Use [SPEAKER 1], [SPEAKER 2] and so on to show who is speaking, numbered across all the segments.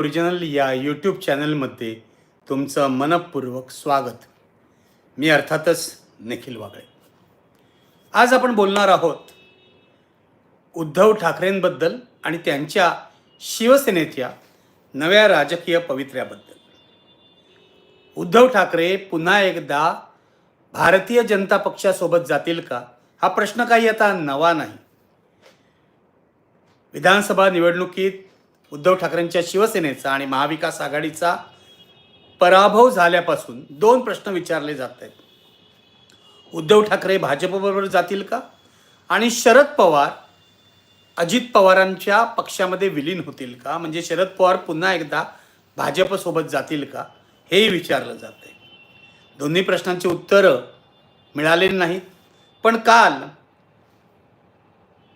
[SPEAKER 1] Original या YouTube चॅनलमध्ये तुमचं मनपूर्वक स्वागत. मी अर्थातच निखिल वागळे. आज आपण बोलणार आहोत उद्धव ठाकरेंबद्दल आणि त्यांच्या शिवसेनेच्या नव्या राजकीय पवित्र्याबद्दल. उद्धव ठाकरे पुन्हा एकदा भारतीय जनता पक्षासोबत जातील का? हा प्रश्न काही आता नवा नाही. विधानसभा निवडणुकीत उद्धव ठाकरेंच्या शिवसेनेचा आणि महाविकास आघाडीचा पराभव झाल्यापासून दोन प्रश्न विचारले जात आहेत. उद्धव ठाकरे भाजपबरोबर जातील का? आणि शरद पवार अजित पवारांच्या पक्षामध्ये विलीन होतील का? म्हणजे शरद पवार पुन्हा एकदा भाजपसोबत जातील का? हेही विचारलं जात आहे. दोन्ही प्रश्नांची उत्तरं मिळालेली नाहीत. पण काल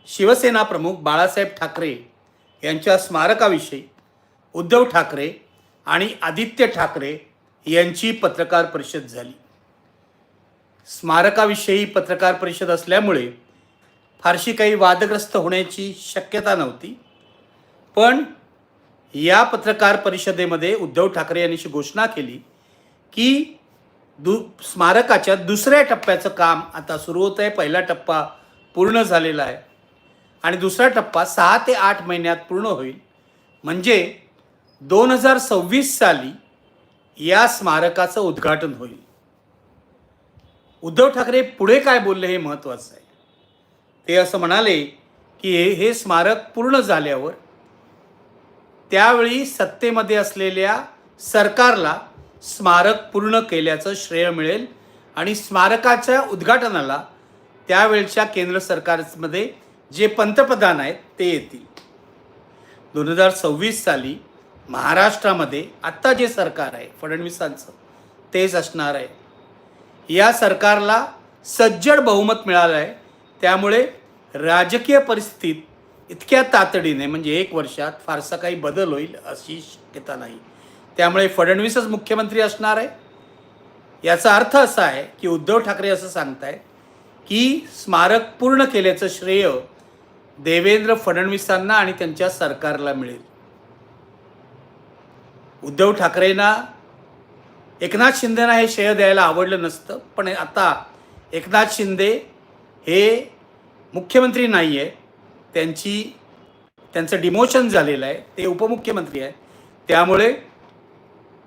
[SPEAKER 1] शिवसेना प्रमुख बाळासाहेब ठाकरे यांच्या स्मारकाविषयी उद्धव ठाकरे आणि आदित्य ठाकरे यांची पत्रकार परिषद झाली. स्मारकाविषयी पत्रकार परिषद असल्यामुळे फारशी काही वादग्रस्त होण्याची शक्यता नव्हती. पण या पत्रकार परिषदेमध्ये उद्धव ठाकरे यांनी घोषणा केली की दु स्मारकाच्या दुसऱ्या टप्प्याचं काम आता सुरू होत आहे पहिला टप्पा पूर्ण झालेला आहे. आणि दुसरा टप्पा सहा ते आठ महिन्यात पूर्ण होईल. म्हणजे दोन हजार सव्वीस साली या स्मारकाचं उद्घाटन होईल. उद्धव ठाकरे पुढे काय बोलले हे महत्त्वाचं आहे. ते असं म्हणाले की हे हे स्मारक पूर्ण झाल्यावर त्यावेळी सत्तेमध्ये असलेल्या सरकारला स्मारक पूर्ण केल्याचं श्रेय मिळेल आणि स्मारकाच्या उद्घाटनाला त्यावेळच्या केंद्र सरकारमध्ये जे पंतप्रधान आहेत ते येतील. दोन हजार सव्वीस साली महाराष्ट्रामध्ये आत्ता जे सरकार आहे फडणवीसांचं तेच असणार आहे. या सरकारला सज्जड बहुमत मिळालं आहे. त्यामुळे राजकीय परिस्थितीत इतक्या तातडीने म्हणजे एक वर्षात फारसा काही बदल होईल अशी शक्यता नाही. त्यामुळे फडणवीसच मुख्यमंत्री असणार आहे. याचा अर्थ असा आहे की उद्धव ठाकरे असं सांगतायत की स्मारक पूर्ण केल्याचं श्रेय देवेंद्र फडणवीसांना आणि त्यांच्या सरकारला मिळेल. उद्धव ठाकरेंना एकनाथ शिंदेना हे श्रेय द्यायला आवडलं नसतं पण आता एकनाथ शिंदे हे मुख्यमंत्री नाही आहे त्यांची त्यांचं डिमोशन झालेलं आहे. ते उपमुख्यमंत्री आहे. त्यामुळे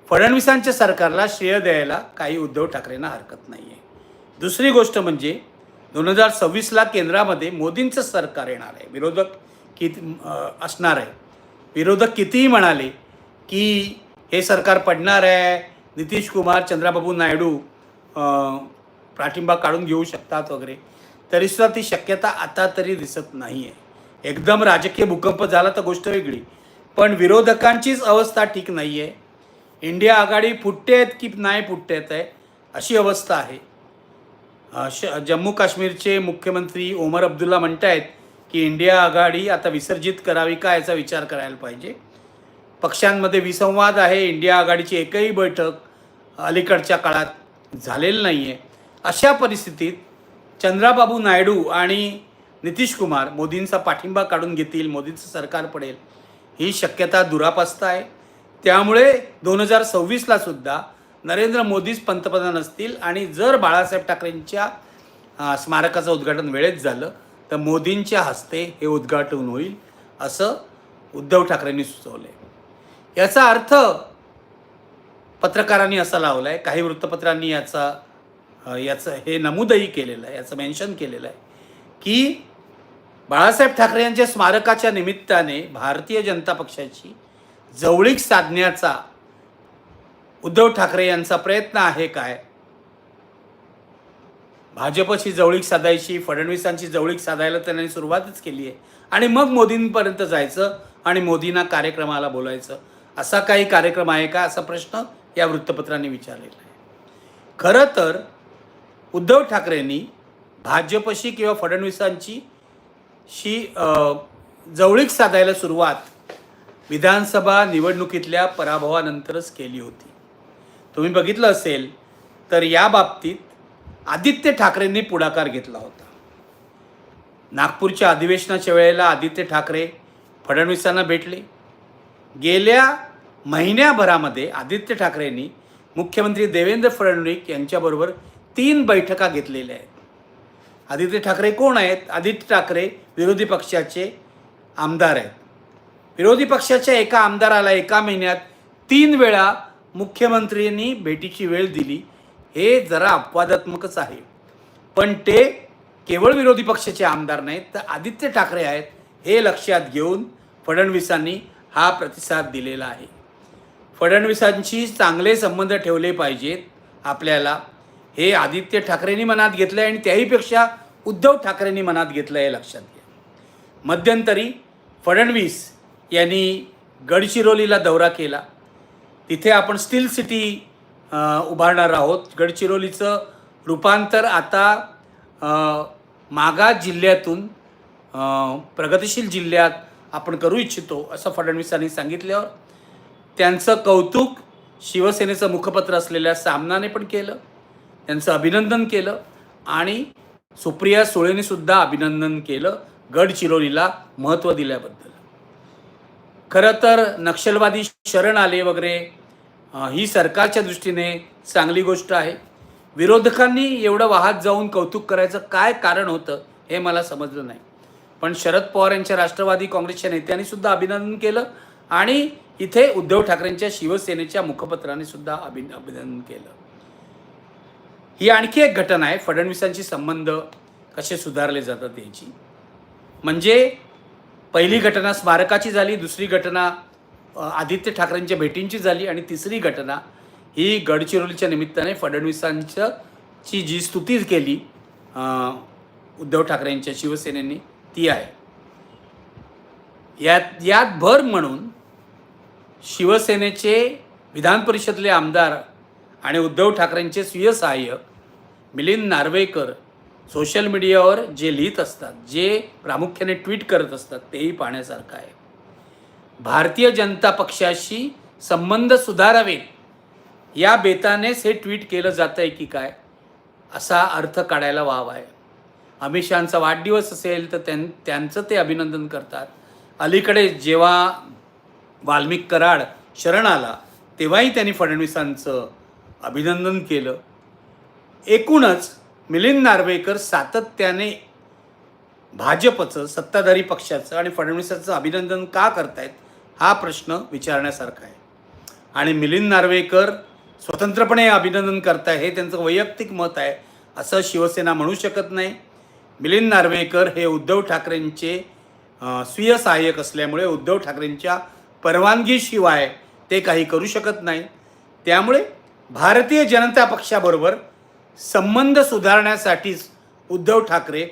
[SPEAKER 1] फडणवीसांच्या सरकारला श्रेय द्यायला काही उद्धव ठाकरेंना हरकत नाही आहे दुसरी गोष्ट म्हणजे दोन हजार सव्वीसला केंद्रामध्ये मोदींचं सरकार येणार आहे. विरोधक किती असणार आहे. विरोधक कितीही म्हणाले की हे सरकार पडणार आहे नितीश कुमार चंद्राबाबू नायडू पाठिंबा काढून घेऊ शकतात वगैरे तरीसुद्धा ती शक्यता आता तरी दिसत नाही आहे एकदम राजकीय भूकंप झाला तर गोष्ट वेगळी. पण विरोधकांचीच अवस्था ठीक नाही आहे इंडिया आघाडी फुटते आहेत की नाही फुटते आहेत आहे अशी अवस्था आहे. श जम्मू काश्मीरचे मुख्यमंत्री ओमर अब्दुल्ला म्हणत आहेत की इंडिया आघाडी आता विसर्जित करावी का याचा विचार करायला पाहिजे. पक्षांमध्ये विसंवाद आहे इंडिया आघाडीची एकही बैठक अलीकडच्या काळात झालेली नाही आहे अशा परिस्थितीत चंद्राबाबू नायडू आणि नितीश कुमार मोदींचा पाठिंबा काढून घेतील मोदींचं सरकार पडेल ही शक्यता दुरापास्त आहे. त्यामुळे दोन हजार सव्वीसला सुद्धा नरेंद्र मोदीच पंतप्रधान असतील आणि जर बाळासाहेब ठाकरेंच्या स्मारकाचं उद्घाटन वेळेत झालं तर मोदींच्या हस्ते हे उद्घाटन होईल असं उद्धव ठाकरेंनी सुचवलं आहे याचा अर्थ पत्रकारांनी असा लावला आहे काही वृत्तपत्रांनी याचा याचं हे नमूदही केलेलं आहे याचं मेन्शन केलेलं आहे की बाळासाहेब ठाकरे यांच्या स्मारकाच्या निमित्ताने भारतीय जनता पक्षाची जवळीक साधण्याचा उद्धव ठाकरे यांचा प्रयत्न आहे काय? भाजपशी जवळीक साधायची फडणवीसांची जवळीक साधायला त्यांनी सुरुवातच केली आहे. आणि मग मोदींपर्यंत जायचं आणि मोदींना कार्यक्रमाला बोलायचं. असा काही कार्यक्रम आहे का? असा प्रश्न या वृत्तपत्रांनी विचारलेला आहे. खरं तर उद्धव ठाकरेंनी भाजपशी किंवा फडणवीसांची शी जवळीक साधायला सुरुवात विधानसभा निवडणुकीतल्या पराभवानंतरच केली होती. तुम्ही बघितलं असेल तर या बाबतीत आदित्य ठाकरेंनी पुढाकार घेतला होता. नागपूरच्या अधिवेशनाच्या वेळेला आदित्य ठाकरे फडणवीसांना भेटले. गेल्या महिन्याभरामध्ये आदित्य ठाकरेंनी मुख्यमंत्री देवेंद्र फडणवीस यांच्याबरोबर तीन बैठका घेतलेल्या आहेत. आदित्य ठाकरे कोण आहेत? आदित्य ठाकरे विरोधी पक्षाचे आमदार आहेत. विरोधी पक्षाच्या एका आमदाराला एका महिन्यात तीन वेळा मुख्यमंत्र्यांनी भेटीची वेळ दिली हे जरा अपवादात्मकच आहे. पण ते केवळ विरोधी पक्षाचे आमदार नाहीत तर आदित्य ठाकरे आहेत हे लक्षात घेऊन फडणवीसांनी हा प्रतिसाद दिलेला आहे. फडणवीसांशी चांगले संबंध ठेवले पाहिजेत आपल्याला. हे आदित्य ठाकरेंनी मनात घेतलं आहे आणि त्याहीपेक्षा उद्धव ठाकरेंनी मनात घेतलं आहे लक्षात घ्या. मध्यंतरी फडणवीस यांनी गडचिरोलीला दौरा केला. तिथे आपण स्टील सिटी उभारणार आहोत. गडचिरोलीचं रूपांतर आता मागा जिल्ह्यातून प्रगतिशील जिल्ह्यात आपण करू इच्छितो असं फडणवीसांनी सांगितल्यावर. त्यांचं कौतुक शिवसेनेचं मुखपत्र असलेल्या सामनाने पण केलं त्यांचं अभिनंदन केलं आणि सुप्रिया सुद्धा अभिनंदन केलं गडचिरोलीला महत्त्व दिल्याबद्दल. खरं तर नक्षलवादी शरण आले वगैरे ही सरकारच्या दृष्टीने चांगली गोष्ट आहे. विरोधकांनी एवढं वाहत जाऊन कौतुक करायचं काय कारण होतं हे मला समजलं नाही. पण शरद पवार यांच्या राष्ट्रवादी काँग्रेसच्या नेत्यांनी सुद्धा अभिनंदन केलं आणि इथे उद्धव ठाकरेंच्या शिवसेनेच्या मुखपत्राने सुद्धा अभिन अभिनंदन केलं. ही आणखी एक घटना आहे फडणवीसांशी संबंध कसे सुधारले जातात याची. म्हणजे पहिली घटना स्मारकाची झाली दुसरी घटना आदित्य ठाकरेंच्या भेटींची झाली आणि तिसरी घटना ही गडचिरोलीच्या निमित्ताने फडणवीसांचं ची जी स्तुती केली उद्धव ठाकरेंच्या शिवसेनेने ती आहे. यात यात भर म्हणून शिवसेनेचे विधान परिषदले आमदार आणि उद्धव ठाकरेंचे स्वीय सहाय्यक मिलिंद नार्वेकर सोशल मीडियावर जे लिहित असतात जे प्रामुख्याने ट्विट करत असतात तेही पाहण्यासारखं आहे. भारतीय जनता पक्षाशी संबंध सुधारावेत. या बेतानेच हे ट्विट केलं जातं आहे की काय? असा अर्थ काढायला वाव आहे. अमित शहांचा वाढदिवस असेल तर त्यां त्यांचं ते अभिनंदन करतात. अलीकडे जेव्हा वाल्मिक कराड शरण आला तेव्हाही त्यांनी फडणवीसांचं अभिनंदन केलं. एकूणच मिलिंद नार्वेकर सातत्याने भाजपचं सत्ताधारी पक्षाचं आणि फडणवीसांचं अभिनंदन का करतायत? हा प्रश्न विचारण्यासारखा आहे. आणि मिलिंद नार्वेकर स्वतंत्रपणे अभिनंदन करताय हे त्यांचं वैयक्तिक मत आहे असं शिवसेना म्हणू शकत नाही. मिलिंद नार्वेकर हे उद्धव ठाकरेंचे स्वीय सहाय्यक असल्यामुळे उद्धव ठाकरेंच्या परवानगीशिवाय ते काही करू शकत नाही. त्यामुळे भारतीय जनता पक्षाबरोबर संबंध सुधारण्यासाठीच उद्धव ठाकरे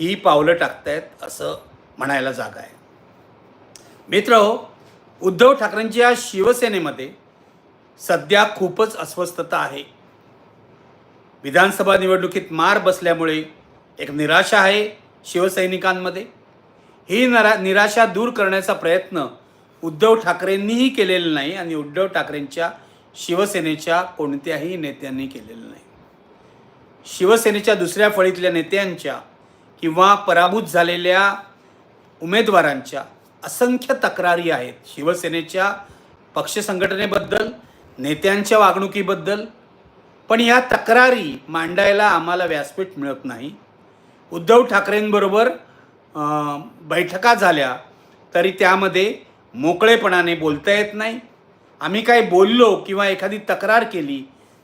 [SPEAKER 1] ही पावलं टाकतायत असं म्हणायला जागा आहे. मित्र हो, उद्धव ठाकरेंच्या शिवसेनेमध्ये सध्या खूपच अस्वस्थता आहे. विधानसभा निवडणुकीत मार बसल्यामुळे एक निराशा आहे शिवसैनिकांमध्ये. ही नरा निराशा दूर करण्याचा प्रयत्न उद्धव ठाकरेंनीही केलेला नाही आणि उद्धव ठाकरेंच्या शिवसेनेच्या कोणत्याही नेत्यांनी केलेलं नाही. शिवसेनेच्या दुसऱ्या फळीतल्या नेत्यांच्या किंवा पराभूत झालेल्या उमेदवारांच्या असंख्य तक्रारी आहेत. शिवसेनेच्या पक्ष संघटनेबद्दल नेत्यांच्या वागणुकीबद्दल पण या तक्रारी मांडायला आम्हाला व्यासपीठ मिळत नाही. उद्धव ठाकरेंबरोबर बैठका झाल्या तरी त्यामध्ये मोकळेपणाने बोलता येत नाही. आम्ही काय बोललो किंवा एखादी तक्रार केली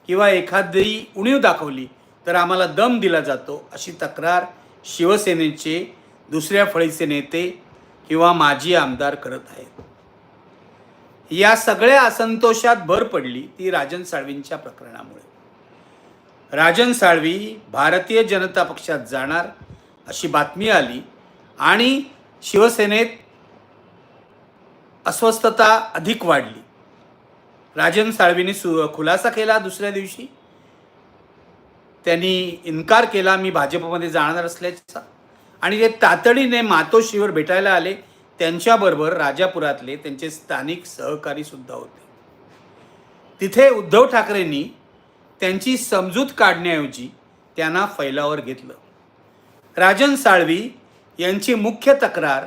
[SPEAKER 1] किंवा एखादी उणीव दाखवली तर आम्हाला दम दिला जातो अशी तक्रार शिवसेनेचे दुसऱ्या फळीचे नेते किंवा माजी आमदार करत आहेत. या सगळ्या असंतोषात भर पडली ती राजन साळवींच्या प्रकरणामुळे. राजन साळवी भारतीय जनता पक्षात जाणार अशी बातमी आली आणि शिवसेनेत अस्वस्थता अधिक वाढली. राजन साळवीने सु खुलासा केला दुसऱ्या दिवशी. त्यांनी इन्कार केला मी भाजपमध्ये जाणार असल्याचा. आणि जे तातडीने मातोश्रीवर भेटायला आले त्यांच्याबरोबर राजापुरातले त्यांचे स्थानिक सहकारी सुद्धा होते. तिथे उद्धव ठाकरेंनी त्यांची समजूत काढण्याऐवजी त्यांना फैलावर घेतलं. राजन साळवी यांची मुख्य तक्रार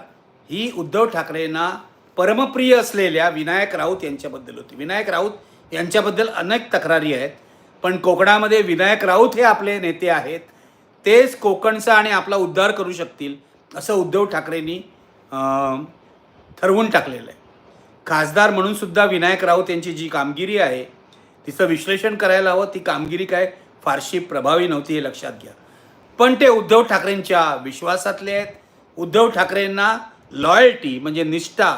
[SPEAKER 1] ही उद्धव ठाकरेंना परमप्रिय असलेल्या विनायक राऊत यांच्याबद्दल होती. विनायक राऊत यांच्याबद्दल अनेक तक्रारी आहेत पण कोकणामध्ये विनायक राऊत हे आपले नेते आहेत तेच कोकणचा आणि आपला उद्धार करू शकतील असं उद्धव ठाकरेंनी ठरवून टाकलेलं आहे. खासदार म्हणून सुद्धा विनायक राऊत यांची जी कामगिरी आहे तिचं विश्लेषण करायला हवं. ती कामगिरी काय? फारशी प्रभावी नव्हती हे लक्षात घ्या. पण ते उद्धव ठाकरेंच्या विश्वासातले आहेत. उद्धव ठाकरेंना लॉयल्टी म्हणजे निष्ठा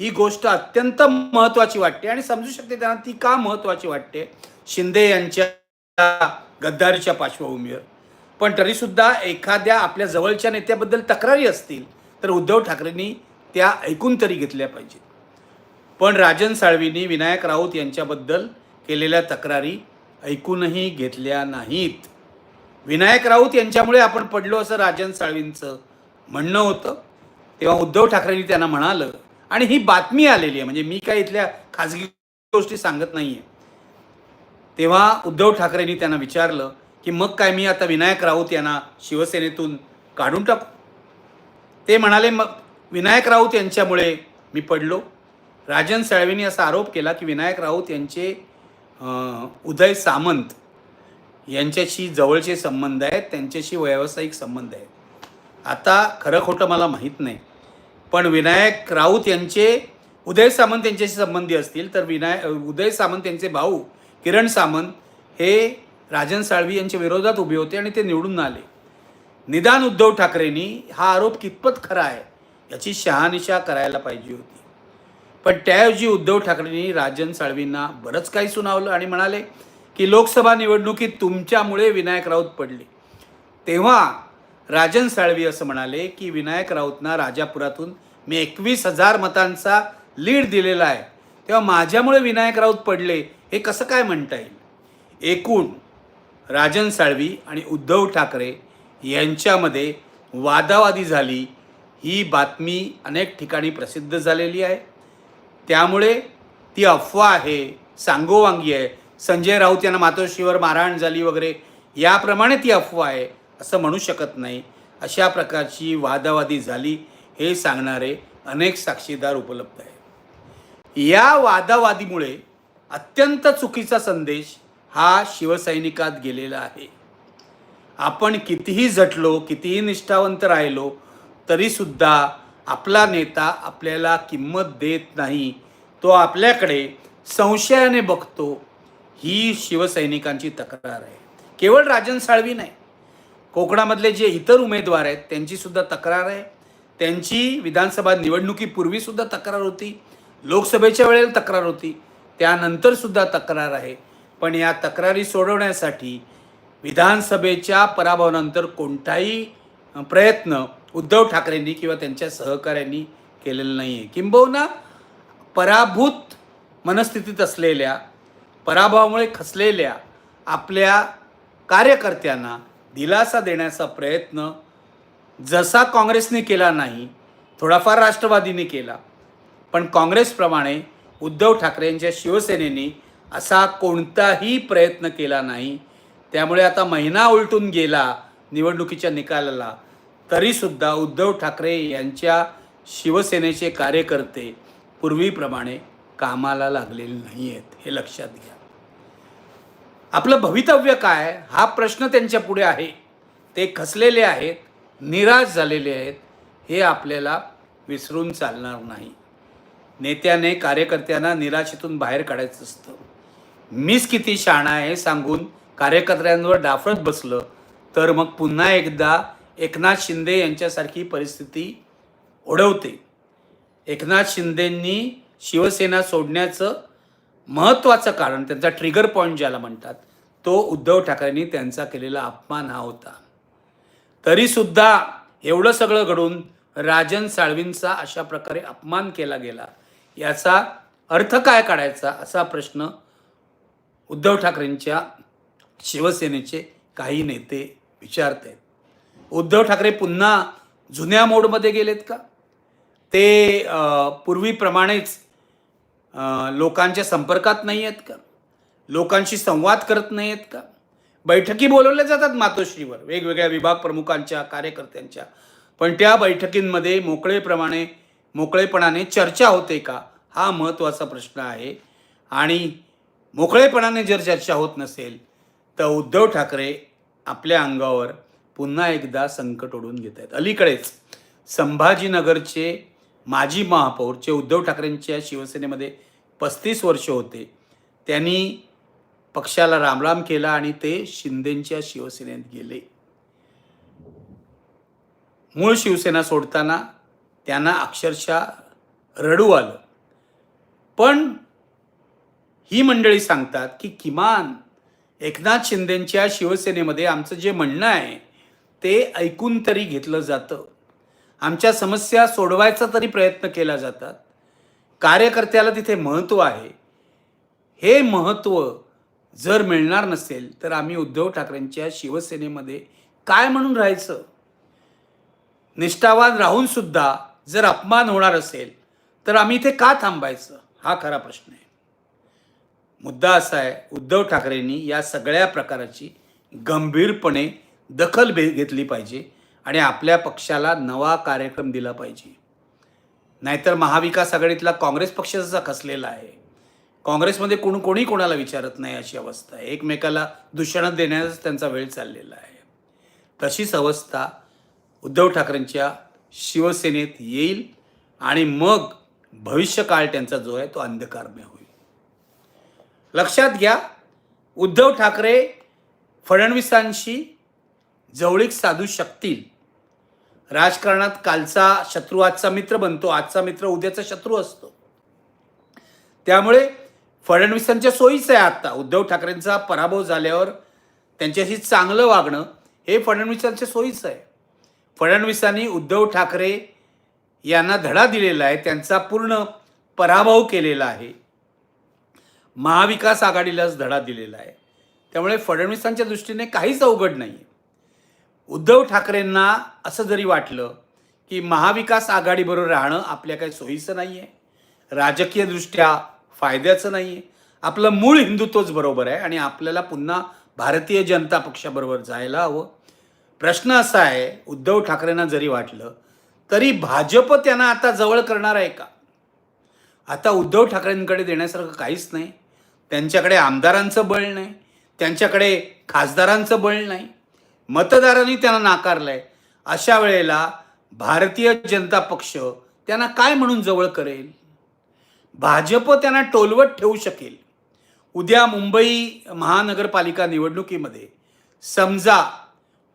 [SPEAKER 1] ही गोष्ट अत्यंत महत्त्वाची वाटते. आणि समजू शकते त्यांना ती का महत्त्वाची वाटते? शिंदे यांच्या गद्दारीच्या पार्श्वभूमीवर. पण तरीसुद्धा एखाद्या आपल्या जवळच्या नेत्याबद्दल तक्रारी असतील तर उद्धव ठाकरेंनी त्या ऐकून तरी घेतल्या पाहिजेत. पण राजन साळवींनी विनायक राऊत यांच्याबद्दल केलेल्या तक्रारी ऐकूनही घेतल्या नाहीत. विनायक राऊत यांच्यामुळे आपण पडलो असं राजन साळवींचं म्हणणं होतं. तेव्हा उद्धव ठाकरेंनी त्यांना म्हणालं आणि ही बातमी आलेली आहे म्हणजे मी काय इथल्या खाजगी गोष्टी सांगत नाही आहे तेव्हा उद्धव ठाकरेंनी त्यांना विचारलं की मग काय मी आता विनायक राऊत यांना शिवसेनेतून काढून टाकू? ते म्हणाले मग विनायक राऊत यांच्यामुळे मी पडलो. राजन साळवेंनी असा आरोप केला की विनायक राऊत यांचे उदय सामंत यांच्याशी जवळचे संबंध आहेत त्यांच्याशी व्यावसायिक संबंध आहेत. आता खरं खोटं मला माहीत नाही पण विनायक राऊत यांचे उदय सामंत यांच्याशी संबंधी असतील तर विनाय उदय सामंत यांचे भाऊ किरण सामंत हे राजन साळवी यांच्या विरोधात उभे होते आणि ते निवडून आले. निदान उद्धव ठाकरेंनी हा आरोप कितपत खरा आहे याची शहानिशा करायला पाहिजे होती. पण त्याऐवजी उद्धव ठाकरेंनी राजन साळवींना बरंच काही सुनावलं आणि म्हणाले की लोकसभा निवडणुकीत तुमच्यामुळे विनायक राऊत पडले. तेव्हा राजन साळवी असं म्हणाले की विनायक राऊतना राजापुरातून मी एकवीस हजार मतांचा लीड दिलेला आहे. तेव्हा माझ्यामुळे विनायक राऊत पडले हे कसं काय म्हणता येईल? एकूण राजन साळवी आणि उद्धव ठाकरे यांच्यामध्ये वादावादी झाली. ही बातमी अनेक ठिकाणी प्रसिद्ध झालेली आहे. त्यामुळे ती अफवा आहे सांगोवांगी आहे. संजय राऊत यांना मातोश्रीवर मारहाण झाली वगैरे याप्रमाणे ती अफवा आहे असं म्हणू शकत नाही. अशा प्रकारची वादावादी झाली हे सांगणारे अनेक साक्षीदार उपलब्ध आहेत. या वादावादीमुळे अत्यंत चुकीचा संदेश हा शिवसैनिकात गेलेला आहे. आपण कितीही झटलो कितीही निष्ठावंत राहिलो तरीसुद्धा आपला नेता आपल्याला किंमत देत नाही. तो आपल्याकडे संशयाने बघतो. ही शिवसैनिकांची तक्रार आहे. केवळ राजन साळवी नाही. कोकणामधले जे इतर उमेदवार आहेत त्यांचीसुद्धा तक्रार आहे. त्यांची विधानसभा निवडणुकीपूर्वीसुद्धा तक्रार होती. लोकसभेच्या वेळेला तक्रार होती. त्यानंतरसुद्धा तक्रार आहे. पण या तक्रारी सोडवण्यासाठी विधानसभेच्या पराभवानंतर कोणताही प्रयत्न उद्धव ठाकरेंनी किंवा त्यांच्या सहकाऱ्यांनी केलेला नाही आहे किंबहुना पराभूत मनस्थितीत असलेल्या पराभवामुळे खचलेल्या आपल्या कार्यकर्त्यांना दिलासा देण्याचा प्रयत्न जसा काँग्रेसने केला नाही थोडाफार राष्ट्रवादीने केला. पण काँग्रेसप्रमाणे उद्धव ठाकरे यांच्या शिवसेनेने असा कोणताही प्रयत्न केला नाही. त्यामुळे आता महिना उलटून गेला निवडणुकीच्या निकालाला. तरीसुद्धा उद्धव ठाकरे यांच्या शिवसेनेचे कार्यकर्ते पूर्वीप्रमाणे कामाला लागलेले नाही आहेत हे लक्षात घ्या. आपलं भवितव्य काय? हा प्रश्न त्यांच्या पुढे आहे. ते खसलेले आहेत निराश झालेले आहेत हे आपल्याला विसरून चालणार नाही. नेत्याने कार्यकर्त्यांना निराशेतून बाहेर काढायचं असतं. मीच किती शहाणा आहे सांगून कार्यकर्त्यांवर डाफरत बसलं. तर मग पुन्हा एकदा एकनाथ शिंदे यांच्यासारखी परिस्थिती ओढवते. एकनाथ शिंदेंनी शिवसेना सोडण्याचं महत्त्वाचं कारण त्यांचा ट्रिगर पॉईंट ज्याला म्हणतात तो उद्धव ठाकरेंनी त्यांचा केलेला अपमान हा होता. तरीसुद्धा एवढं सगळं घडून राजन साळवींचा अशा प्रकारे अपमान केला गेला. याचा अर्थ काय काढायचा असा प्रश्न उद्धव ठाकरेंच्या शिवसेनेचे काही नेते विचारत आहेत उद्धव ठाकरे पुन्हा जुन्या मोडमध्ये गेलेत का? ते पूर्वीप्रमाणेच लोकांच्या संपर्कात नाही आहेत का? लोकांशी संवाद करत नाही आहेत का? बैठकी बोलवल्या जातात मातोश्रीवर वेगवेगळ्या विभाग प्रमुखांच्या कार्यकर्त्यांच्या. पण त्या बैठकींमध्ये मोकळेप्रमाणे मोकळेपणाने चर्चा होते का? हा महत्त्वाचा प्रश्न आहे. आणि मोकळेपणाने जर चर्चा होत नसेल तर उद्धव ठाकरे आपल्या अंगावर पुन्हा एकदा संकट ओढून घेत आहेत. अलीकडेच संभाजीनगरचे माजी महापौर जे उद्धव ठाकरेंच्या शिवसेनेमध्ये पस्तीस वर्ष होते त्यांनी पक्षाला रामराम केला आणि ते शिंदेंच्या शिवसेनेत गेले. मूळ शिवसेना सोडताना त्यांना अक्षरशः रडू आलं. पण ही मंडळी सांगतात की किमान एकनाथ शिंदेंच्या शिवसेनेमध्ये आमचं जे म्हणणं आहे ते ऐकून तरी घेतलं जातं. आमच्या समस्या सोडवायचा तरी प्रयत्न केला जातात. कार्यकर्त्याला तिथे महत्त्व आहे. हे महत्त्व जर मिळणार नसेल तर आम्ही उद्धव ठाकरेंच्या शिवसेनेमध्ये काय म्हणून राहायचं? निष्ठावान राहूनसुद्धा जर अपमान होणार असेल तर आम्ही इथे का थांबायचं? हा खरा प्रश्न आहे. मुद्दा असा आहे उद्धव ठाकरेंनी या सगळ्या प्रकाराची गंभीरपणे दखल भे घेतली पाहिजे आणि आपल्या पक्षाला नवा कार्यक्रम दिला पाहिजे. नाहीतर महाविकास आघाडीतला काँग्रेस पक्ष जसा खसलेला आहे. काँग्रेसमध्ये कोण कोणी कोणाला विचारत नाही अशी अवस्था आहे. एकमेकाला दूषणात देण्याचाच त्यांचा वेळ चाललेला आहे. तशीच अवस्था उद्धव ठाकरेंच्या शिवसेनेत येईल आणि मग भविष्यकाळ त्यांचा जो आहे तो अंधकारमय होईल. लक्षात घ्या उद्धव ठाकरे फडणवीसांशी जवळीक साधू शकतील. राजकारणात कालचा शत्रू आजचा मित्र बनतो आजचा मित्र उद्याचा शत्रू असतो. त्यामुळे फडणवीसांच्या सोयीचं आहे आत्ता उद्धव ठाकरेंचा पराभव झाल्यावर त्यांच्याशी चांगलं वागणं हे फडणवीसांच्या सोयीचं आहे. फडणवीसांनी उद्धव ठाकरे यांना धडा दिलेला आहे त्यांचा पूर्ण पराभव केलेला आहे. महाविकास आघाडीलाच धडा दिलेला आहे. त्यामुळे फडणवीसांच्या दृष्टीने काहीच अवघड नाही आहे उद्धव ठाकरेंना असं जरी वाटलं की महाविकास आघाडीबरोबर राहणं आपल्या काही सोयीचं नाही आहे राजकीयदृष्ट्या फायद्याचं नाही आहे आपलं मूळ हिंदुत्वच बरोबर आहे आणि आपल्याला पुन्हा भारतीय जनता पक्षाबरोबर जायला हवं. प्रश्न असा आहे उद्धव ठाकरेंना जरी वाटलं तरी भाजप त्यांना आता जवळ करणार आहे का? आता उद्धव ठाकरेंकडे देण्यासारखं काहीच नाही. त्यांच्याकडे आमदारांचं बळ नाही त्यांच्याकडे खासदारांचं बळ नाही. मतदारांनी त्यांना नाकारलं आहे अशा वेळेला भारतीय जनता पक्ष त्यांना काय म्हणून जवळ करेल? भाजप त्यांना टोलवत ठेवू शकेल. उद्या मुंबई महानगरपालिका निवडणुकीमध्ये समजा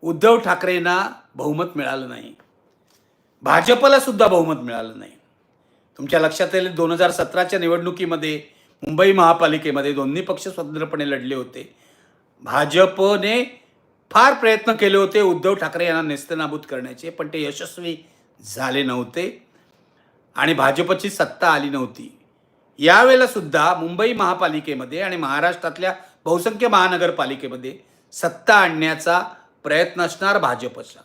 [SPEAKER 1] उद्धव ठाकरेंना बहुमत मिळालं नाही. भाजपला सुद्धा बहुमत मिळालं नाही. तुमच्या लक्षात येईल दोन हजार सतराच्या निवडणुकीमध्ये मुंबई महापालिकेमध्ये दोन्ही पक्ष स्वतंत्रपणे लढले होते. भाजपने फार प्रयत्न केले होते उद्धव ठाकरे यांना नेस्तनाबूत करण्याचे पण ते यशस्वी झाले नव्हते आणि भाजपची सत्ता आली नव्हती. यावेळेला सुद्धा मुंबई महापालिकेमध्ये आणि महाराष्ट्रातल्या बहुसंख्य महानगरपालिकेमध्ये सत्ता आणण्याचा प्रयत्न असणार भाजपचा.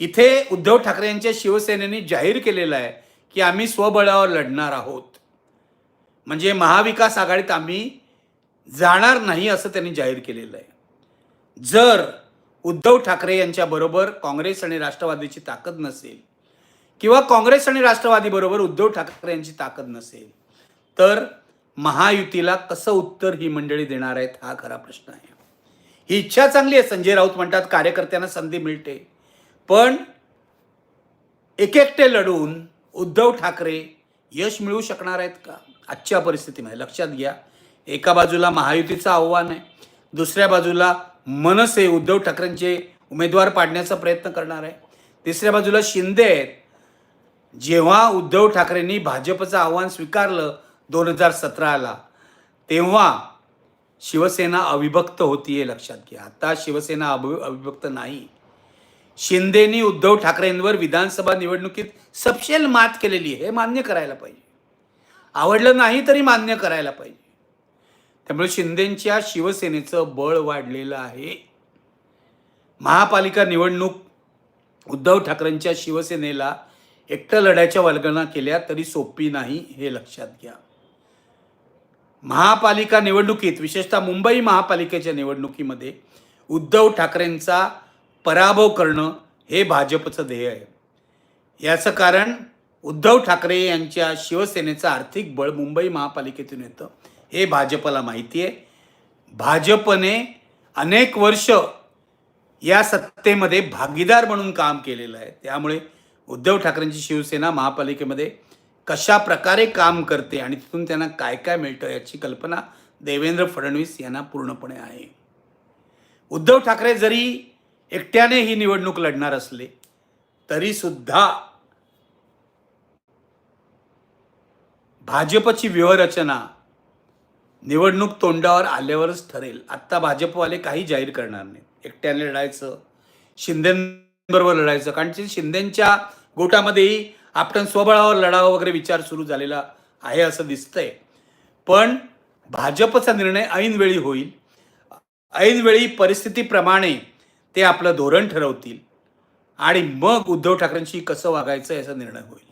[SPEAKER 1] इथे उद्धव ठाकरे यांच्या शिवसेनेने जाहीर केलेलं आहे की आम्ही स्वबळावर लढणार आहोत. म्हणजे महाविकास आघाडीत आम्ही जाणार नाही असं त्यांनी जाहीर केलेलं आहे. जर उद्धव ठाकरे यांच्याबरोबर काँग्रेस आणि राष्ट्रवादीची ताकद नसेल किंवा काँग्रेस आणि राष्ट्रवादीबरोबर उद्धव ठाकरे यांची ताकद नसेल तर महायुतीला कसं उत्तर ही मंडळी देणार आहेत हा खरा प्रश्न आहे. ही इच्छा चांगली आहे संजय राऊत म्हणतात कार्यकर्त्यांना संधी मिळते. पण एक एकटे लढून उद्धव ठाकरे यश मिळवू शकणार आहेत का? आजच्या परिस्थितीमध्ये. लक्षात घ्या एका बाजूला महायुतीचं आव्हान आहे दुसऱ्या बाजूला मनसे उद्धव ठाकरेंचे उमेदवार पाडण्याचा प्रयत्न करणार आहे. तिसऱ्या बाजूला शिंदे आहेत. जेव्हा उद्धव ठाकरेंनी भाजपचं आव्हान स्वीकारलं दोन हजार सतराला तेव्हा शिवसेना अविभक्त होतीये लक्षात घ्या. आता शिवसेना अभि अविभक्त नाही. शिंदेनी उद्धव ठाकरेंवर विधानसभा निवडणुकीत सपशेल मात केलेली आहे हे मान्य करायला पाहिजे. आवडलं नाही तरी मान्य करायला पाहिजे. त्यामुळे शिंदेंच्या शिवसेनेचं बळ वाढलेलं आहे. महापालिका निवडणूक उद्धव ठाकरेंच्या शिवसेनेला एकटं लढ्याच्या वर्गणा केल्या तरी सोपी नाही हे लक्षात घ्या. महापालिका निवडणुकीत विशेषतः मुंबई महापालिकेच्या निवडणुकीमध्ये उद्धव ठाकरेंचा पराभव करणं हे भाजपचं ध्येय आहे. याचं कारण उद्धव ठाकरे यांच्या शिवसेनेचं आर्थिक बळ मुंबई महापालिकेतून येतं. हे भाजपला माहिती आहे. भाजपने अनेक वर्ष या सत्तेमध्ये भागीदार म्हणून काम केलेलं आहे. त्यामुळे उद्धव ठाकरेंची शिवसेना महापालिकेमध्ये कशा प्रकारे काम करते आणि तिथून त्यांना काय काय मिळतं याची कल्पना देवेंद्र फडणवीस यांना पूर्णपणे आहे. उद्धव ठाकरे जरी एकट्याने ही निवडणूक लढणार असले तरीसुद्धा भाजपची व्यूहरचना निवडणूक तोंडावर आल्यावरच ठरेल. आत्ता भाजपवाले काही जाहीर करणार नाहीत. एकट्याने लढायचं शिंदेबरोबर लढायचं. कारण की शिंदेच्या गोटामध्येही आपण स्वबळावर लढावं वगैरे विचार सुरू झालेला आहे असं दिसतंय. पण भाजपचा निर्णय ऐनवेळी होईल. ऐनवेळी परिस्थितीप्रमाणे ते आपलं धोरण ठरवतील. आणि मग उद्धव ठाकरेंशी कसं वागायचं याचा निर्णय होईल.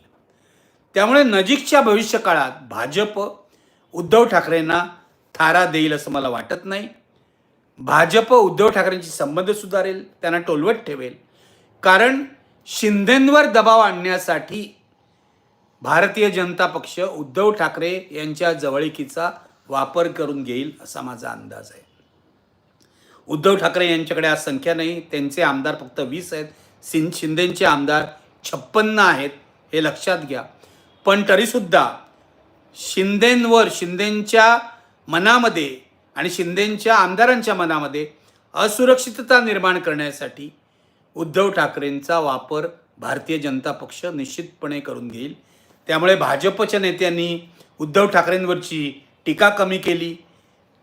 [SPEAKER 1] त्यामुळे नजीकच्या भविष्य काळात भाजप उद्धव ठाकरेंना थारा देईल असं मला वाटत नाही. भाजप उद्धव ठाकरेंची संबंध सुधारेल त्यांना टोलवत ठेवेल. कारण शिंदेंवर दबाव आणण्यासाठी भारतीय जनता पक्ष उद्धव ठाकरे यांच्या जवळीकीचा वापर करून घेईल असा माझा अंदाज आहे. उद्धव ठाकरे यांच्याकडे आज संख्या नाही त्यांचे आमदार फक्त वीस आहेत. सिं शिंदेंचे आमदार छप्पन्न आहेत हे लक्षात घ्या. पण तरीसुद्धा शिंदेंवर शिंदेंच्या मनामध्ये आणि शिंदेंच्या आमदारांच्या मनामध्ये असुरक्षितता निर्माण करण्यासाठी उद्धव ठाकरेंचा वापर भारतीय जनता पक्ष निश्चितपणे करून घेईल. त्यामुळे भाजपच्या नेत्यांनी उद्धव ठाकरेंवरची टीका कमी केली.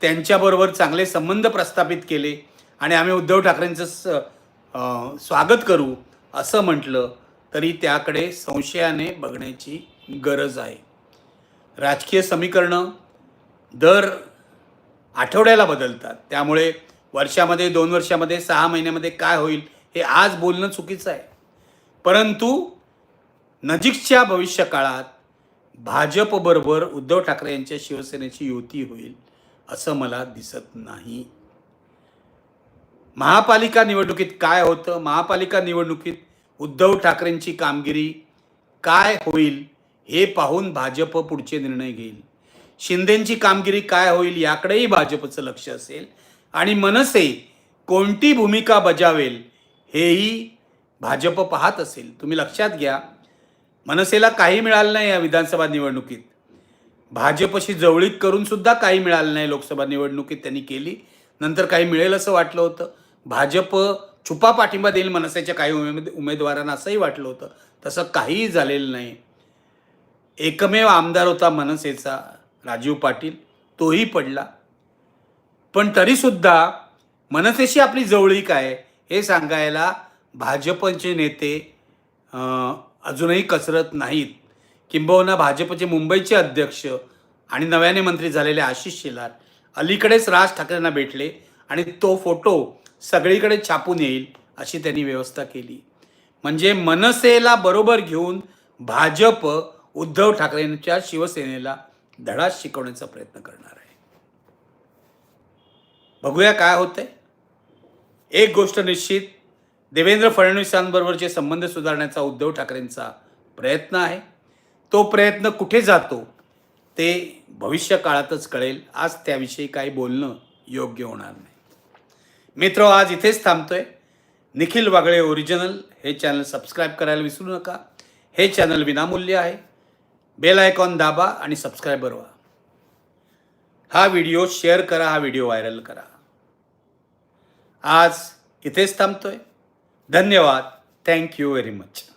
[SPEAKER 1] त्यांच्याबरोबर चांगले संबंध प्रस्थापित केले. आणि आम्ही उद्धव ठाकरेंचं स स्वागत करू असं म्हटलं तरी त्याकडे संशयाने बघण्याची गरज आहे. राजकीय समीकरणं दर आठवड्याला बदलतात. त्यामुळे वर्षामध्ये दोन वर्षामध्ये सहा महिन्यामध्ये काय होईल हे आज बोलणं चुकीचं आहे. परंतु नजीकच्या भविष्य काळात भाजपबरोबर उद्धव ठाकरे यांच्या शिवसेनेची युती होईल असं मला दिसत नाही. महापालिका निवडणुकीत काय होतं? महापालिका निवडणुकीत उद्धव ठाकरेंची कामगिरी काय होईल? हे पाहून भाजप पुढचे निर्णय घेईल. शिंदेंची कामगिरी काय होईल याकडेही भाजपचं लक्ष असेल. आणि मनसे कोणती भूमिका बजावेल हेही भाजप पाहत असेल. तुम्ही लक्षात घ्या मनसेला काही मिळालं नाही या विधानसभा निवडणुकीत. भाजपशी जवळीक करून सुद्धा काही मिळालं नाही लोकसभा निवडणुकीत त्यांनी केली. नंतर काही मिळेल असं वाटलं होतं. भाजप छुपा पाठिंबा देईल मनसेच्या काही उमेद उमेदवारांना असंही वाटलं होतं. तसं काहीही झालेलं नाही. एकमेव आमदार होता मनसेचा राजीव पाटील तोही पडला. पण तरीसुद्धा मनसेशी आपली जवळीक आहे हे सांगायला भाजपचे नेते अजूनही कसरत नाहीत. किंबहुना भाजपचे मुंबईचे अध्यक्ष आणि नव्याने मंत्री झालेले आशिष शेलार अलीकडेच राज ठाकरेंना भेटले आणि तो फोटो सगळीकडे छापून येईल अशी त्यांनी व्यवस्था केली. म्हणजे मनसेला बरोबर घेऊन भाजप उद्धव ठाकरेंच्या शिवसेनेला धडा शिकवण्याचा प्रयत्न करणार आहे. बघूया काय होतंय. एक गोष्ट निश्चित देवेंद्र फडणवीसांबरोबरचे संबंध सुधारण्याचा उद्धव ठाकरेंचा प्रयत्न आहे तो प्रयत्न कुठे जातो ते भविष्य काळातच कळेल. आज त्याविषयी काही बोलणं योग्य होणार नाही. मित्र आज इथेच थांबतोय. निखिल वागळे ओरिजिनल हे चॅनल सबस्क्राईब करायला विसरू नका. हे चॅनल विनामूल्य आहे. बेल आयकॉन दाबा आणि सबस्क्रायबर व्हा. हा व्हिडिओ शेअर करा हा व्हिडिओ व्हायरल करा. आज इथेच थांबतोय. धन्यवाद. Thank you very much.